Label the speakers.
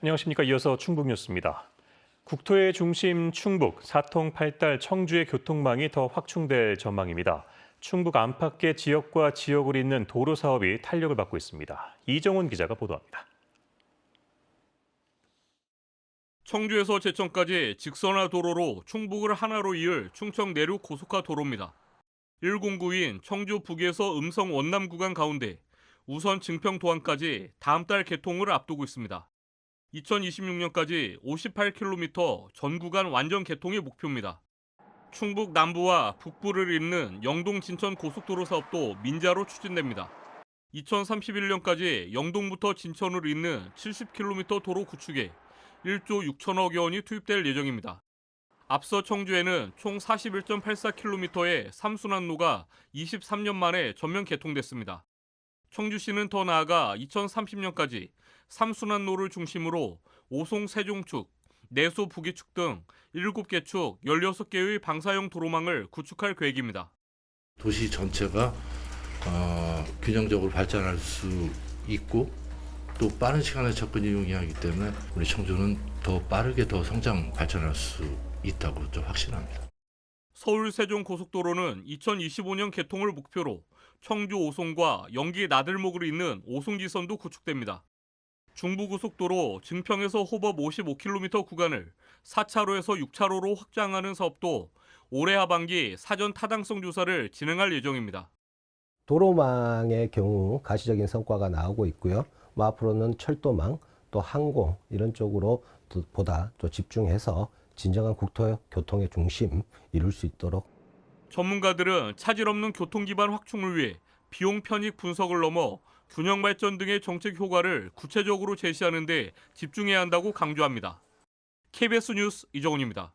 Speaker 1: 안녕하십니까. 이어서 충북 뉴스입니다. 국토의 중심 충북, 사통 팔달 청주의 교통망이 더 확충될 전망입니다. 충북 안팎의 지역과 지역을 잇는 도로 사업이 탄력을 받고 있습니다. 이정훈 기자가 보도합니다.
Speaker 2: 청주에서 제천까지 직선화 도로로 충북을 하나로 이을 충청 내륙 고속화 도로입니다. 109인 청주 북에서 음성 원남 구간 가운데 우선 증평 도안까지 다음 달 개통을 앞두고 있습니다. 2026년까지 58km 전 구간 완전 개통이 목표입니다. 충북 남부와 북부를 잇는 영동 진천 고속도로 사업도 민자로 추진됩니다. 2031년까지 영동부터 진천을 잇는 70km 도로 구축에 1조 6천억 원이 투입될 예정입니다. 앞서 청주에는 총 41.84km의 삼순환로가 23년 만에 전면 개통됐습니다. 청주시는 더 나아가 2030년까지 삼순환로를 중심으로 오송 세종축, 내소 부기축 등 7개 축 16개의 방사형 도로망을 구축할 계획입니다.
Speaker 3: 도시 전체가 어, 균형적으로 발전할 수 있고 또 빠른 시간에 접근이 용이하기 때문에 우리 청주는 더 빠르게 더 성장 발전할 수 있다고 좀 확신합니다.
Speaker 2: 서울 세종 고속도로는 2025년 개통을 목표로 청주 오송과 연기 나들목을 잇는 오송지선도 구축됩니다. 중부고속도로 증평에서 호법 55km 구간을 4차로에서 6차로로 확장하는 사업도 올해 하반기 사전 타당성 조사를 진행할 예정입니다.
Speaker 4: 도로망의 경우 가시적인 성과가 나오고 있고요. 뭐 앞으로는 철도망 또 항공 이런 쪽으로 더- 보다 또 집중해서 진정한 국토 교통의 중심 이룰 수 있도록
Speaker 2: 전문가들은 차질 없는 교통 기반 확충을 위해 비용 편익 분석을 넘어 균형 발전 등의 정책 효과를 구체적으로 제시하는 데 집중해야 한다고 강조합니다. KBS 뉴스 이정훈입니다.